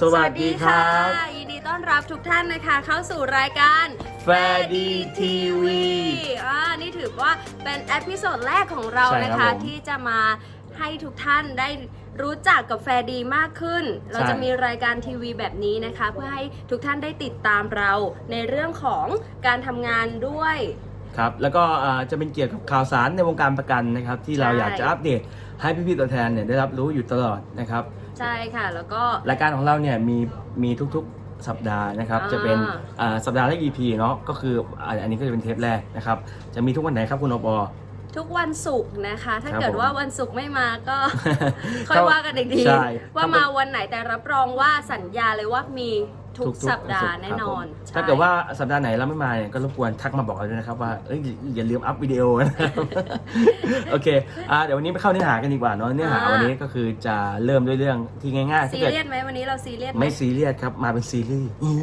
สวัสดีครับยินดีต้อนรับทุกท่านนะคะ เข้าสู่รายการแฟร์ดีทีวีอ่านี่ถือว่าเป็นเอพิโซดแรกของเราใช่นะครัคะบผมที่จะมาให้ทุกท่านได้รู้จักกับแฟร์ดีมากขึ้น เราใช่จะมีรายการทีวีแบบนี้นะคะ เพื่อให้ทุกท่านได้ติดตามเราในเรื่องของการทำงานด้วย ครับ แล้วก็อ่าจะเป็นเกี่ยวกับข่าวสารในวงการประกันนะครับ ที่เราใช่ อยากจะอัปเดตให้พี่ๆตัวแทนเนี่ยได้รับรู้อยู่ตลอดนะครับ ใช่ค่ะ แล้วก็ รายการของเราเนี่ยมีมีทุกๆสัปดาห์นะครับอ่า จะเป็นอ่าสัปดาห์ละ EP เนาะก็คืออ่าอันนี้ก็จะเป็นเทปแรกนะครับจะมีทุกวันไหนครับคุณโอปอทุกวันศุกร์นะคะ ถ้าครับเกิดผมว่าวันศุกร์ไม่มาก็ ค่อยว่ากันอีกทีใช่ว่ามาวันไหนแต่รับรองว่าสัญญาเลยว่ามี ทุกทุกๆสัปดาห์ศุกร์แน่นอนครับผมใช่ถ้าเกิดว่าสัปดาห์ไหนเราไม่มาเนี่ยก็รบกวนทักมาบอกเราด้วยนะครับว่าเอ้ยอย่าอย่าลืมอัพวิดีโอนะครับโอเคอ่าเดี๋ยววันนี้ไปเข้าเนื้อหากันดีกว่าเนาะเนื้อหาวันนี้ก็คือจะเริ่มด้วยเรื่องที่ง่ายๆซีถ้าเกิดเรียสไหมวันนี้เราซีเรียสหไม่ซีเรียสครับมาเป็นซีรีส์นี่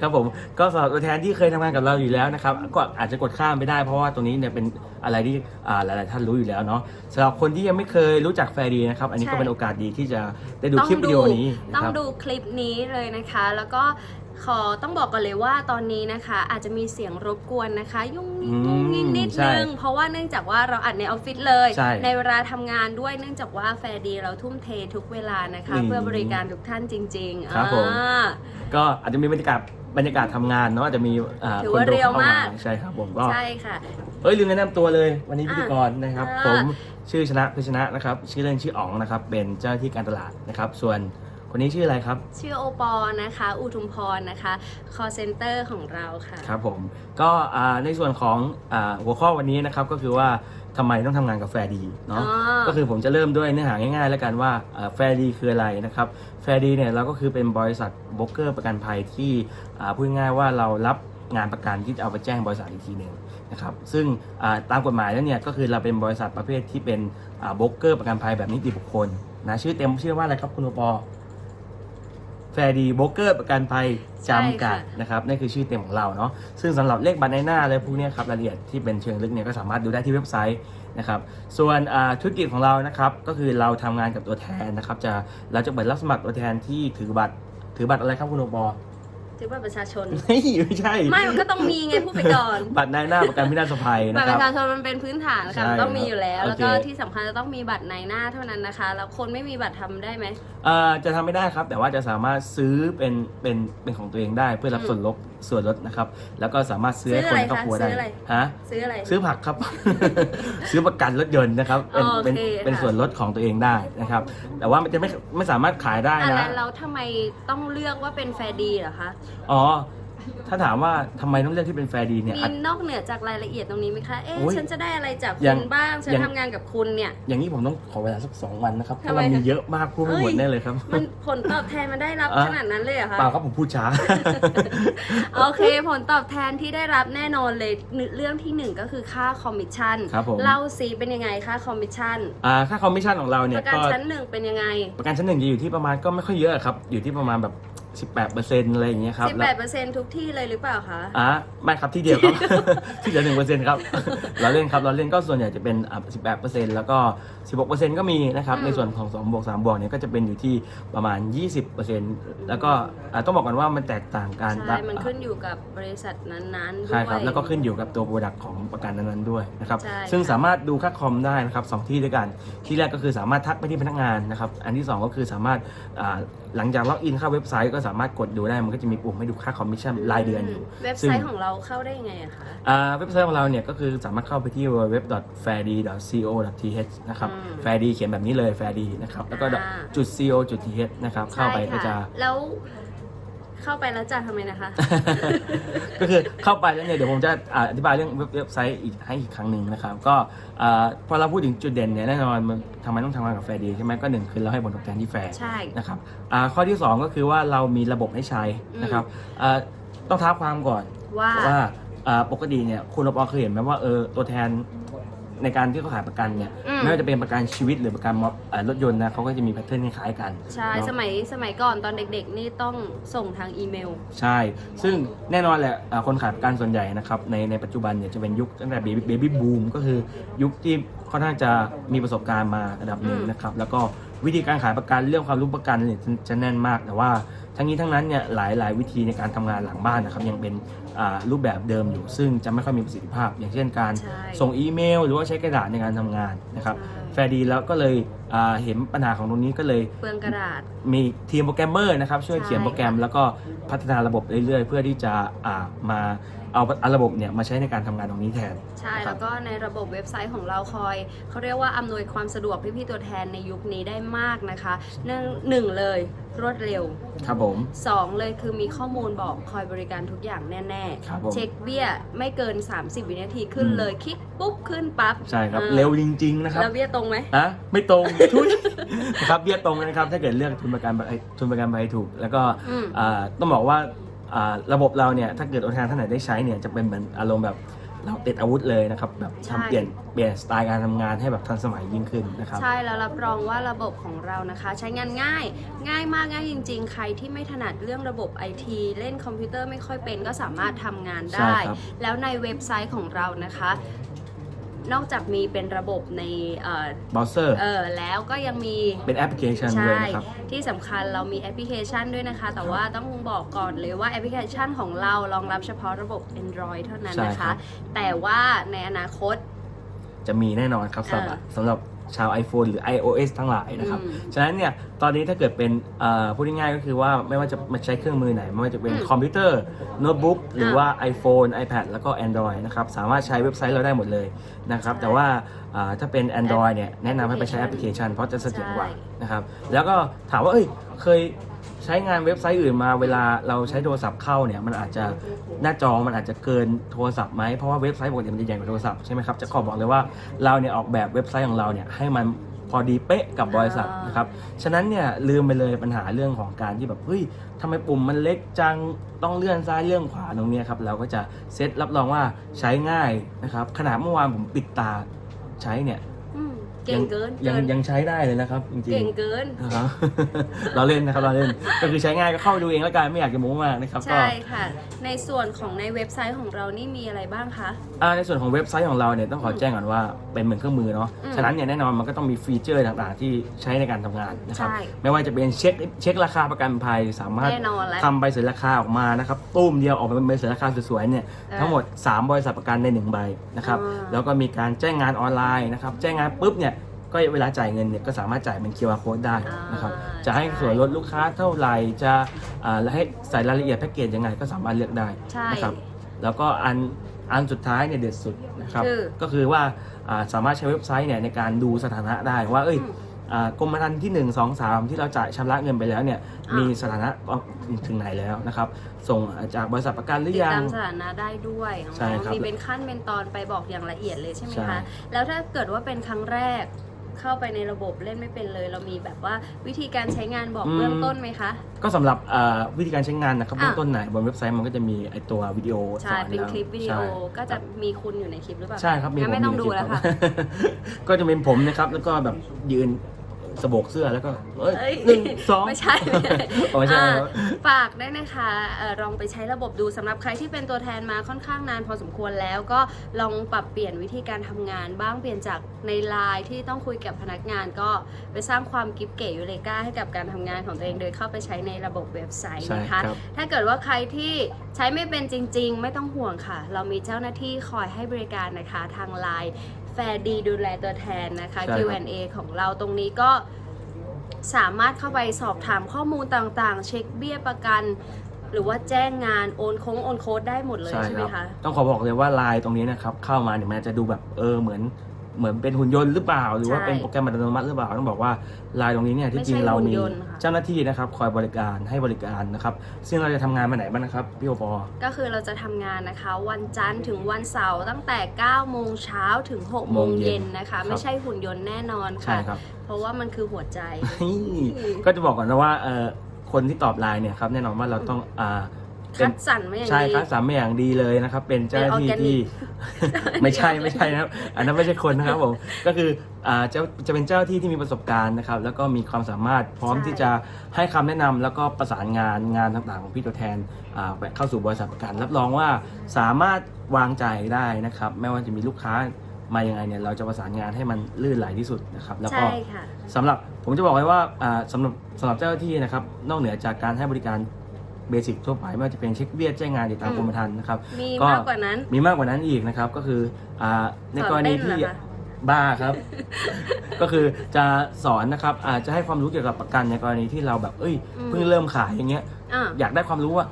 ครับผมก็สำหรับตัวแทนที่เคยทำงานกับเราอยู่แล้วนะครับก็อาจจะกดข้ามไปได้เพราะว่าตรงนี้เนี่ยเป็นอะไรที่อ่าหลายๆท่านรู้อยู่แล้วเนาะสำหรับคนที่ยังไม่เคยรู้จักแฟร์ดีนะครับ อันนี้ก็เป็นโอกาสดีที่จะได้ดูคลิปวิดีโอนี้นะต้องครับดูคลิปนี้เลยนะคะ แล้วก็ขอต้องบอกก่อนเลยว่าตอนนี้นะคะ อาจจะมีเสียงรบกวนนะคะ ยุ่งยิงยุ่งยิงนิดใช่นึงเพราะว่าเนื่องจากว่าเราอัดในออฟฟิศเลยใช่เวลาทำงานด้วยเนื่องจากว่าแฟร์ดีเราทุ่มเททุกเวลานะคะ อืมเพื่อบริการทุกท่านจริงๆครับผม อ่า ก็อาจจะมีบรรยากาศบรรยากาศทำงานเนาะอาจจะมีอ่าถือคนว่าดูเรียวเข้ามามาก ใช่ครับผมก็ใช่ค่ะ เอ้ยลืมแนะนำตัวเลยวันนี้พิธีกรนะครับ อ่า ผมชื่อชนะพิชนะนะครับ ชื่อเล่นชื่ออ๋องนะครับ เป็นเจ้าหน้าที่การตลาดนะครับ ส่วน คนนี้ชื่ออะไรครับ ชื่อโอปอนะคะ อุทุมพรนะคะ call center ของเราค่ะ ครับผม ก็อ่าในส่วนของอาหัวข้อวันนี้นะครับก็คือว่าทำไมต้องทำงานกับแฟร์ดีเนาะ อ๋อ ก็คือผมจะเริ่มด้วยเนื้อหาง่ายๆ แล้วกันว่าแฟร์ดีคืออะไรนะครับ แฟร์ดีเนี่ยเราก็คือเป็นบริษัทโบรกเกอร์ประกันภัยที่อ่าพูดง่ายๆว่าเรารับงานประกันที่จะเอาไปแจ้งบริษัทอีกทีหนึ่งนะครับ ซึ่งอ่าตามกฎหมายแล้วเนี่ยก็คือเราเป็นบริษัทประเภทที่เป็นอ่าโบรกเกอร์ประกันภัยแบบนิติบุคคลนะชื่อเต็มชื่อว่าอะไรครับคุณโอปอ แฟร์ดีโบรกเกอร์ประกันภัยจำกัดใช่ค่ะนะครับนั่นคือชื่อเต็มของเราเนาะซึ่งสำหรับเลขบัตรในหน้าอะไรพวกเนี้ยครับรายละเอียดที่เป็นเชิงลึกเนี่ยก็สามารถดูได้ที่เว็บไซต์นะครับส่วนอ่าธุรกิจของเรานะครับก็คือเราทำงานกับตัวแทนนะครับจะเราจะเปิดรับสมัครตัวแทนที่ถือบัตรถือบัตรอะไรครับคุณโอปอ ถือบัตรประชาชน ไม่ไม่ใช่ไม่ มันก็ต้องมีไงพูดไปก่อนบัตรนายหน้าประกันพินาศภัยบันะตรคปรับ ระชาชนมันเป็นพื้นฐานค่ะใช่มันต้องมีอยู่แล้ว ครับแล้วก็โอเค ที่สำคัญจะต้องมีบัตรในหน้าเท่านั้นนะคะ แล้วคนไม่มีบัตรทำได้ไหม เอ่อจะทำไม่ได้ครับ แต่ว่าจะสามารถซื้อเป็นเป็นเป็นของตัวเองได้เพื่อรับอืมส่วนลดส่วนลดนะครับ แล้วก็สามารถซื้อให้ซื้คอนอะไรในครอบครัวได้คะซื้ออะไรฮะซื้ออะไร ซื้อผักครับ ซื้อประกันรถยนต์นะครับเป็นโอเคเป็นเป็นค่ะส่วนลดของตัวเองได้นะครับ แต่ว่ามันจะไม่ไม่สามารถขายได้อะนะไรแล้วทำไมต้องเลือกว่าเป็นแฟร์ดีเหรอคะอ๋อ ถ้าถามว่าทำไมต้องเลือกที่เป็นแฟร์ดีเนี่ยมีอาจ นอกเหนือจากรายละเอียดตรงนี้ไหมคะ เอ๊ะ โอ้ยฉันจะได้อะไรจากยัคุงณบ้าง ฉันยัง ทำงานกับคุณเนี่ย อย่างนี้ผมต้องขอเวลาสักสองวันนะครับเพทำราะไมเรามีคะเยอะมากพูดไม่หมดเอ้ย แน่เลยครับ มันผลตอบแทนมันได้รับอะ ขนาดนั้นเลยเหรอคะ เปล่าครับผมพูดช้า โอเค ผลตอบแทนที่ได้รับแน่นอนเลยเรื่องที่หนึ่งก็คือค่าคอมมิชชั่นครับผม เล่าซีเป็นยังไงค่าคอมมิชชั่นอ่าค่าคอมมิชชั่นของเราปเนี่ยระกันก็ชั้นหนึ่งเป็นยังไง ประกันชั้นหนึ่งจะอยู่ที่ประมาณก็ไม่ค่อยเยอะครับ อยู่ที่ประมาณแบบ 18%อะไรอย่างเงี้ยครับแล้ว18%ทุกที่เลยหรือเปล่าคะอะไม่ครับที่เดียวครับ ที่เหลือหนึ่งเปอร์เซ็นต์ครับ เราเล่นครับเราเล่นก็ส่วนใหญ่จะเป็นอะ18%แล้วก็16%ก็มีนะครับอืมในส่วนของ2บวก3บวกเนี่ยก็จะเป็นอยู่ที่ประมาณ20%แล้วก็อะต้องบอกกันว่ามันแตกต่างกันใช่มันขึ้นอยู่กับบริษัทนั้นๆด้วยใช่ครับแล้วก็ขึ้นอยู่กับตัวโปรดักต์ของประกันนั้นๆด้วยนะครับใช่ซึ่งค่ะสามารถดูค่าคอมได้นะครับสองที่ด้วยกันที่แรกก็คือสามารถทักไปที่พนักงานนะครับอันที่สองก็คือสามารถอ่าหลังจากล็อกอินเข้าเว็บไซต์ก็สามารถกดดูได้มันก็จะมีปุ่มให้ดูค่าคอมมิชชั่นรายเดือนอยู่ เว็บซึ่ไซง ต์ของเราเข้าได้ยังไงอะคะอ่าเว็บไซต์ของเราเนี่ยก็คือสามารถเข้าไปที่ www.faird.co.th นะครับอืม faird เขียนแบบนี้เลย faird นะครับ แล้วก็อ่าจุด .co จุด .th นะครับ เข้าไปก็จะ ใช่ค่แล้ว เข้าไปแล้วจะทำไมนะคะ ก็คือเข้าไปแล้วเนี่ยเดี๋ยวผมจะอ่าอธิบายเรื่องเว็บไซต์อีกให้อีกครั้งหนึ่งนะครับ ก็อ่าพอเราพูดถึงจุดเด่นเนี่ยแน่นอนมันทำไมต้องทำงานกับแฟร์ดีใช่ไหมก็หนึ่งคือเราให้ผลตอบแทนที่แฟร์ใช่ นะครับอ่าข้อที่ 2 ก็คือว่าเรามีระบบให้ใช้นะครับอ่าต้องท้าความก่อนว่า ว่าอ่าปกติเนี่ยคุณรปอเคยเห็นไหมว่าเออตัวแทน ในการที่เขาขายประกันเนี่ยอืม ไม่ว่าจะเป็นประกันชีวิตหรือประกันมออ่ารถยนต์นะเขาก็จะมีแพทเทิร์นคล้ายๆกันใช่เนอะสมัยสมัยก่อนตอนเด็กๆ นี่ต้องส่งทางอีเมล ใช่ ซึ่งแน่นอนแหละอ่าคนขายประกันส่วนใหญ่นะครับ ในในปัจจุบันเนี่ยจะเป็นยุคตั้งแต่เบบี้บูมก็คือยุคที่ค่อนข้างจะมีประสบการณ์มาระดับหนึ่งอืม นะครับ แล้วก็วิธีการขายประกันเรื่องความรู้ประกันเนี่ยจะจะแน่นมาก แต่ว่า ทั้งนี้ทั้งนั้นเนี่ยหลายหลายวิธีในการทำงานหลังบ้านนะครับยังเป็นอ่ารูปแบบเดิมอยู่ ซึ่งจะไม่ค่อยมีประสิทธิภาพ อย่างเช่นการใช่ส่งอีเมล หรือว่าใช้กระดาษในการทำงานนะครับใช่แฟร์ดีแล้วก็เลยอ่าเห็นปัญหาของตรงนี้ก็เลยเปลืองกระดาษมีทีมโปรแกรมเมอร์นะครับช่วยใช่เขียนโปรแกรมแล้วก็พัฒนาระบบเรื่อยๆ เพื่อที่จะอ่ามาเอาเอาระบบเนี่ยมาใช้ในการทำงานตรงนี้แทน ใช่นะครับแล้วก็ในระบบเว็บไซต์ของเราคอยเขาเรียกว่าอำนวยความสะดวกพี่ๆตัวแทนในยุคนี้ได้มากนะคะหนึ่งหนึ่งเลย รวดเร็ว ครับผม สองเลยคือมีข้อมูลบอกคอยบริการทุกอย่างแน่ครับผม ๆ เช็คเบี้ยไม่เกิน 30 วินาทีขึ้นอืมเลย คลิกปุ๊บขึ้นปั๊บใช่ครับออเร็วจริง ๆ นะครับ แล้วเบี้ยตรงไหม อะไม่ตรง ทุยนะครับเบี้ยตรงนะครับ ถ้าเกิดเลือกทุนประกันภัยทุนประกันภัยถูก แล้วก็อืม อ่าต้องบอกว่าอ่าระบบเราเนี่ย ถ้าเกิดตัวแทนท่านไหนได้ใช้เนี่ย จะเป็นเหมือนอารมณ์แบบ เราติดอาวุธเลยนะครับแบบใช่ทำเปลี่ยนเปลี่ยนสไตล์การทำงานให้แบบทันสมัยยิ่งขึ้นนะครับใช่แล้วรับรองว่าระบบของเรานะคะ ใช้งานง่าย ง่ายมากง่ายจริง ๆ ใครที่ไม่ถนัดเรื่องระบบไอทีเล่นคอมพิวเตอร์ไม่ค่อยเป็นก็สามารถทำงานใช่ได้ครับแล้วในเว็บไซต์ของเรานะคะ นอกจากมีเป็นระบบในเอ่อ เบราว์เซอร์ เออแล้วก็ยังมี เป็นแอปพลิเคชันด้วยใช่ นะครับ ที่สำคัญเรามีแอปพลิเคชันด้วยนะคะ แต่ว่าต้องบอกก่อนเลยว่าแอปพลิเคชันของเรารองรับเฉพาะระบบ Android เท่านั้นใช่นะครัคะ บ แต่ว่าในอนาคต จะมีแน่นอนครับสำหรับเออสำหรับ ชาว iPhone หรือ iOS ทั้งหลายนะครับอืมฉะนั้นเนี่ย ตอนนี้ถ้าเกิดเป็นเอ่อพูดง่ายๆก็คือว่าไม่ว่าจะมาใช้เครื่องมือไหน ไม่ว่าจะเป็นอืมคอมพิวเตอร์โน้ตบุ๊กหรืออ่าว่า iPhone iPad แล้วก็ Android นะครับ สามารถใช้เว็บไซต์เราได้หมดเลยนะครับใช่แต่ว่าอ่าถ้าเป็น Android เนี่ย แนะนำให้ไปใช้แอปพลิเคชัน เพราะจะสะดวกกว่าใช่นะครับ แล้วก็ถามว่า เอ้ย เคย ใช้งานเว็บไซต์อื่นมาเวลาเราใช้โทรศัพท์เข้าเนี่ยมันอาจจะหน้าจอมันอาจจะเกินโทรศัพท์ไหมเพราะว่าเว็บไซต์ปกติมันจะใหญ่กว่าโทรศัพท์ใช่ไหมครับจะขอบอกเลยว่าเราเนี่ยออกแบบเว็บไซต์ของเราเนี่ยให้มันพอดีเป๊ะกับบริษัทนะครับ ฉะนั้นเนี่ยลืมไปเลยปัญหาเรื่องของการที่แบบเฮ้ยทำไมปุ่มมันเล็กจังต้องเลื่อนซ้ายเลื่อนขวาตรงนี้ครับเราก็จะเซตรับรองว่าใช้ง่ายนะครับขนาดเมื่อวานผมปิดตาใช้เนี่ย เก่งเกินยังเกินยังใช้ได้เลยนะครับจริงเก่งๆเกินนะครับเราเล่นนะครับเราเล่นก็คือใช้ง่ายก็เข้าไปดูเองแล้วกันไม่อยากจะโม้มากนะครับก็ใช่ค่ะ ในส่วนของในเว็บไซต์ของเรานี่มีอะไรบ้างคะอ่าในส่วนของเว็บไซต์ของเราเนี่ยต้องขอแจ้งก่อนว่าเป็นเหมือนเครื่องมือเนาะอืมฉะนั้นเนี่ยแน่นอนมันก็ต้องมีฟีเจอร์ต่างๆ ที่ใช้ในการทำงานนะครับใช่ไม่ว่าจะเป็นเช็คเช็คราคาประกันภัยสามารถแน่นอนแล้วทำใบเสนอราคาออกมานะครับตุ้มเดียวออกมาเป็นใบเสนอราคาสวยๆเนี่ยเออทั้งหมด 3 บริษัทประกันใน1ใบนะครับอ่าแล้วก็มีการแจ้งงานออนไลน์นะครับแจ้งงานปุ๊บเนี่ย ก็เวลาจ่ายเงินเนี่ยก็สามารถจ่ายเป็น QR code ได้นะครับอ่าจะให้ใช่ส่วนลดลูกค้าเท่าไหร่จะอ่าให้ใส่รายละเอียดแพ็กเกจยังไงก็สามารถเลือกได้ใช่ นะครับ แล้วก็อันอันสุดท้ายเนี่ยเด็ดสุดนะครับคือ ก็คือว่าอ่าสามารถใช้เว็บไซต์เนี่ยในการดูสถานะได้ว่าเอ้ยอืมอ่ากรมธรรม์ที่ 1 2 3 ที่เราจ่ายชำระเงินไปแล้วเนี่ยอ่ามี มีสถานะถึงไหนแล้วนะครับ ส่งจากบริษัทประกันหรืติอดยัตางมสถานะได้ด้วยใช่ครับมีเป็นขั้นเป็นตอนไปบอกอย่างละเอียดเลยใช่ไหมใช่ คะ แล้วถ้าเกิดว่าเป็นครั้งแรก เข้าไปในระบบเล่นไม่เป็นเลย เรามีแบบว่าวิธีการใช้งานบอกเบื้องต้นไหมคะ ก็สำหรับอ่าวิธีการใช้งานนะครับอะ เบื้องต้นไหนบนเว็บไซต์มันก็จะมีไอตัววิดีโอสใช่อนเป็นแล้วคลิปวิดีโอใช่ก็จะมีคุณอยู่ในคลิปหรือเปล่าใช่ครับมีงั้นไม่ผต้องยู่ดูในแล้วคลิค่ะปรับก็จะเป็นผมนะครับแล้วก็แบบยืน สะโบกเสื้อแล้วก็เอ้ยเอ้ยหนึ่งสองไม่ใช่ไม่ใช่อ๋อไม่ใช่อ่าครับฝากได้วยนะคะเอ่อลองไปใช้ระบบดูสำหรับใครที่เป็นตัวแทนมาค่อนข้างนานพอสมควรแล้วก็ลองปรับเปลี่ยนวิธีการทำงานบ้างเปลี่ยนจากในไลน์ที่ต้องคุยกับพนักงานก็ไปสร้างความกิฟเก๋ยูเลกาให้กับการทำงานของตัวเองโดยเข้าไปใช้ในระบบเว็บไซต์ใช่นะครัคะบถ้าเกิดว่าใครที่ใช้ไม่เป็นจริง ๆ ไม่ต้องห่วงค่ะ เรามีเจ้าหน้าที่คอยให้บริการนะคะทางไลน์ แฟร์ดีดูแลตัวแทนนะคะ ใช่ครับ Q&A ของเราตรงนี้ก็สามารถเข้าไปสอบถามข้อมูลต่างๆ เช็คเบี้ยประกัน หรือว่าแจ้งงานโอนโค้งโอนโค้ดได้หมดเลยใช่ไหมครัคะ ต้องขอบอกเลยว่าไลน์ตรงนี้นะครับเข้ามาเนี่ยมันจะดูแบบเออเหมือน เหมือนเป็นหุ่นยนต์หรือเปล่า หรือว่าใช่เป็นโปรแกรมอัตโนมัติหรือเปล่าต้องบอกว่าไลน์ตรงนี้เนี่ยที่จริงไม่ใช่เราหุ่นมียนต์ค่ะเจ้าหน้าที่นะครับคอยบริการให้บริการนะครับซึ่งเราจะทำงานมาไหนบ้างนะครับพี่โอปอก็คือเราจะทำงานนะคะ วันจันทร์ถึงวันเสาร์ตั้งแต่9โมงเช้าถึง6โมงเย็นนะคะ ไม่ใช่หุ่นยนต์แน่นอนใช่ค่ะครับเพราะว่ามันคือหัวใจ ก็จะบอกก่อนนะว่าเออคนที่ตอบไลน์เนี่ยครับแน่นอนว่าเราต้องอ่าเป็ คันดสรรมาอย่างใช่ดีครับสามมาอย่างดีเลยนะครับ เป็นเจ้าหน้าที่เป็น organic ที่ ไม่ใช่ไม่ใช่นะครับ อันนั้นไม่ใช่คนนะครับผมก็คืออ่าจะจะเป็นเจ้าหน้าที่ที่มีประสบการณ์นะครับ แล้วก็มีความสามารถพร้อมใช่ที่จะให้คำแนะนำแล้วก็ประสานงานงานต่างๆ ของพี่ตัวแทนอ่าไปเข้าสู่บริษัทประกัน รับรองว่าสามารถวางใจได้นะครับ ไม่ว่าจะมีลูกค้ามายังไงเนี่ยเราจะประสานงานให้มันลื่นไหลที่สุดนะครับ แล้วก็ใช่ค่ะสำหรับผมจะบอกไว้ว่าอ่าสำหรับสำหรับเจ้าหน้าที่นะครับ นอกเหนือจากการให้บริการ เบสิกทั่วไปไม่ว่าจะเป็นเช็คเบี้ยแจ้งงานติดตามอืมกรมธรรม์นะครับมีก็มากกว่านั้น มีมากกว่านั้นอีกนะครับ ก็คืออ่าในกรณีที่สอนเต้นเหรอคะบ้าครับ ก็คือจะสอนนะครับอาจจะให้ความรู้เกี่ยวกับประกันในกรณีที่เราแบบ เอ้ยอืมเพิ่งเริ่มขายอย่างเงี้ยอ่าอยากได้ความรู้ว่า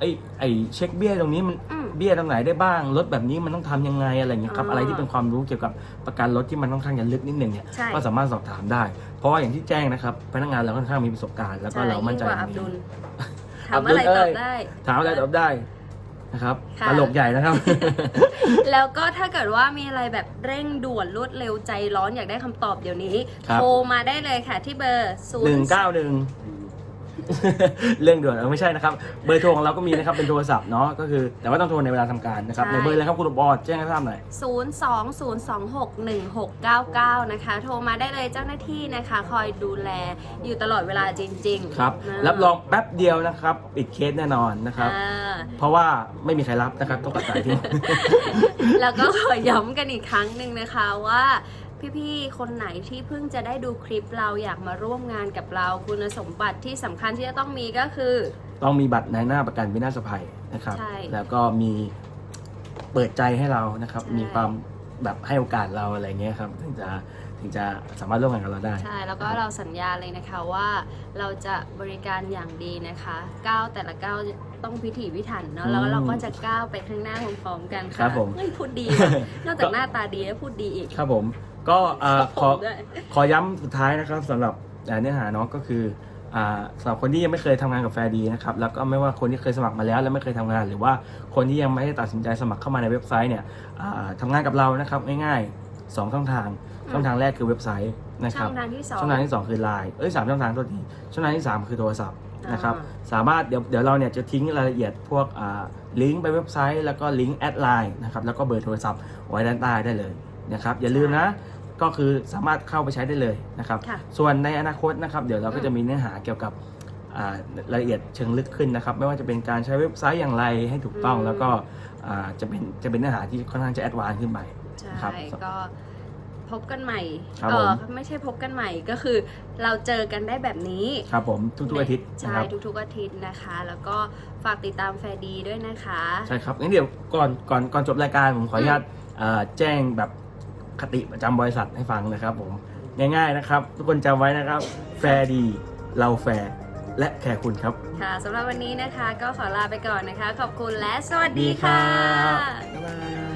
ไอ้ไอ้เช็คเบี้ยตรงนี้มันอืมเบี้ยตรงไหนได้บ้างรถแบบนี้มันต้องทำยังไงอะไรอย่างเงี้ยครับอ่าอะไรที่เป็นความรู้เกี่ยวกับประกันรถที่มันค่อนข้างจะลึกนิดนึงเนี่ยใช่ก็สามารถสอบถามได้ เพราะว่าอย่างที่แจ้งนะครับ พนักงานเราค่อนข้างมีประสบการณ์แล้วก็ใช่เรามั่นใจยิ่งกว่าอับในดุลนี้ ถามอะไรอับดุลตอบเอ้ยได้ ถามอะไรตอบได้นะครับค่ะตลกใหญ่นะครับ แล้วก็ถ้าเกิดว่ามีอะไรแบบเร่งด่วนรวดเร็วใจร้อนอยากได้คำตอบเดี๋ยวนี้ครับโทรมาได้เลยค่ะที่เบอร์ศูหนึ่งย์ เก้าหนึ่งเรื่องด่วนเออไม่ใช่นะครับ เบอร์โทรของเราก็มีนะครับ เป็นโทรศัพท์เนาะ ก็คือ แต่ว่าต้องโทรในเวลาทำการนะครับในเบอร์เลยครับคุณบอดแจ้งให้ทราบหน่อยศูนย์สองศูนย์สองหกหนึ่งหกเก้าเก้านะคะ โทรมาได้เลยเจ้าหน้าที่นะคะ คอยดูแลอยู่ตลอดเวลาจริงๆครับ นะรับรองแป๊บเดียวนะครับ ปิดเคสแน่นอนนะครับ อ่าเพราะว่าไม่มีใครรับนะครับ ต้องตัดสายทิ้ง แล้วก็ขอย้ำกันอีกครั้งหนึ่งนะคะว่า พี่ๆ คนไหนที่เพิ่งจะได้ดูคลิปเราอยากมาร่วมงานกับเรา คุณสมบัติที่สำคัญที่จะต้องมีก็คือ ต้องมีบัตรในหน้าประกันวินาศภัยนะครับ ใช่แล้วก็มีเปิดใจให้เรานะครับ ใช่ มีความแบบให้โอกาสเราอะไรเงี้ยครับถึงจะถึงจะสามารถร่วมงานกับเราได้ ใช่แล้วก็เราสัญญาเลยนะคะว่าเราจะบริการอย่างดีนะคะก้าวแต่ละก้าวต้องพิถีพิถันเนาะแล้วเราก็จะก้าวไปข้างหน้าพร้อมๆกันครัค่ะบผม เฮ้ยพูดดีว่ะนอกจากหน้าตาดีแล้วพูดดีอีก ครับผม ก็อ่าขอด้วยขอย้ำสุดท้ายนะครับสำหรับเอ่อเนื้อหาเนาะก็คืออ่าสำหรับคนที่ยังไม่เคยทำงานกับแฟร์ดีนะครับแล้วก็ไม่ว่าคนที่เคยสมัครมาแล้วแล้วไม่เคยทำงาน หรือว่าคนที่ยังไม่ได้ตัดสินใจสมัครเข้ามาในเว็บไซต์เนี่ยอ่าทำงานกับเรานะครับง่ายๆสองช่องทางอืมช่องทางแรกคือเว็บไซต์นะคช่รัอบ งทางที่สอง ช่องทางที่ 2 คือ Line เอ้ยสามช่องทางตัวทีช่องทางที่ 3 คือโทรศัพท์นะครับอ่สามารถเดี๋ยวเดี๋ยวเราเนี่ยจะทิ้งรายละเอียดพวกอ่าลิงก์ไปเว็บไซต์ แล้วก็ลิงก์แอดไลน์นะครับแล้วก็เบอร์โทรศัพท์ไว้ด้านใต้ได้เลยนะครับอย่าลืมนะ ก็คือสามารถเข้าไปใช้ได้เลยนะครับ ค่ะส่วนในอนาคตนะครับ เดี๋ยวเราก็จะมีเนื้อหาเกี่ยวกับอ่ารายละเอียดเชิงลึกขึ้นนะครับ ไม่ว่าจะเป็นการใช้เว็บไซต์อย่างไรให้ถูกต้อง อืม แล้วก็อ่าจะเป็นจะเป็นเนื้อหาที่ค่อนข้างจะแอดวานซ์ขึ้นไป ใช่ครับก็พบกันใหม่ครับเออผม ไม่ใช่พบกันใหม่ก็คือ เราเจอกันได้แบบนี้ ครับผมทุกๆอาทิตย์นะใช่ครับ ทุกๆอาทิตย์นะคะ แล้วก็ฝากติดตามแฟร์ดีด้วยนะคะ ใช่ครับงั้นเดี๋ยวก่อนก่อนก่อนจบรายการผมขออนุญาตเอ่อแจ้งแบบ คติประจำบริษัทให้ฟังนะครับผมง่ายๆนะครับ ทุกคนจำไว้นะครับ แฟร์ดีเราแฟร์และแคร์คุณครับ ค่ะสำหรับวันนี้นะคะก็ขอลาไปก่อนนะคะ ขอบคุณและสวัสดีค่ะบ๊ายบาย